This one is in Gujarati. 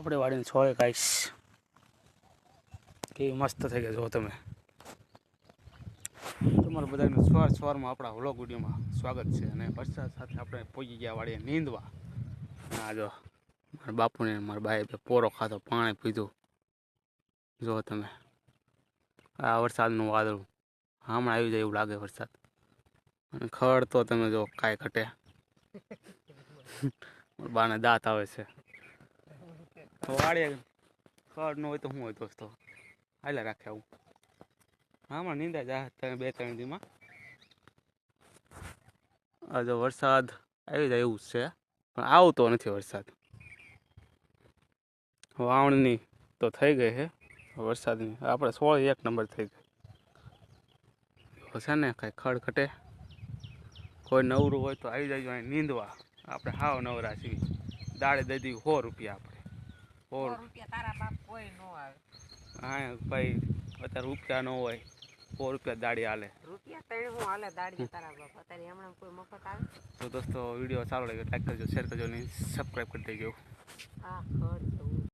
આપણે વાડીને છોડે કાઢીશ કેવી મસ્ત થઈ ગયા જો તમે. તમારે બધાનું સવાર સવારમાં આપણા વ્લોગ વિડીયોમાં સ્વાગત છે અને વરસાદ સાથે આપણે પહોંચી ગયા વાડીએ નીંદવા. આ જો મારા બાપુને મારા બાએ પોરો ખાધો, પાણી પીધું. જો તમે, આ વરસાદનું વાદળું. હમણાં આવી જાય એવું લાગે વરસાદ. અને ખડ તો તમે જો કાંઈ ઘટે. બાને દાંત આવે છે. તો વાડીએ ખડ ન હોય તો શું હોય દોસ્તો. હાલે રાખે આવું. હમણાં નીંદા જા તમે બે ત્રણ દીમાં. આજે વરસાદ આવી જાય એવું છે. પણ આવતો નથી વરસાદ. વાવણની તો થઈ ગઈ છે વરસાદની. આપણે સોળ એક નંબર થઈ ગઈ. છે ને કાંઈ ખડ ઘટે કોઈ નવરું હોય તો આવી જાય અહીં નીંદવા. આપણે હાવ નવરા છીએ. દાડે દઈ દીધી સો રૂપિયા સો રૂપિયા તારા બાપ કોઈ નો આવે. હા ભાઈ અત્યારે રૂપિયા ન હોય. સો રૂપિયા દાડી હાલે. રૂપિયા ત્રણ હું હાલે દાડી તારા બાપ. અત્યારે હમણાં કોઈ મફત આવે? તો દોસ્તો વીડિયો સારો લાગ્યો લાઈક કરજો શેર કરજો અને સબસ્ક્રાઈબ કરી દેજો. આ જવું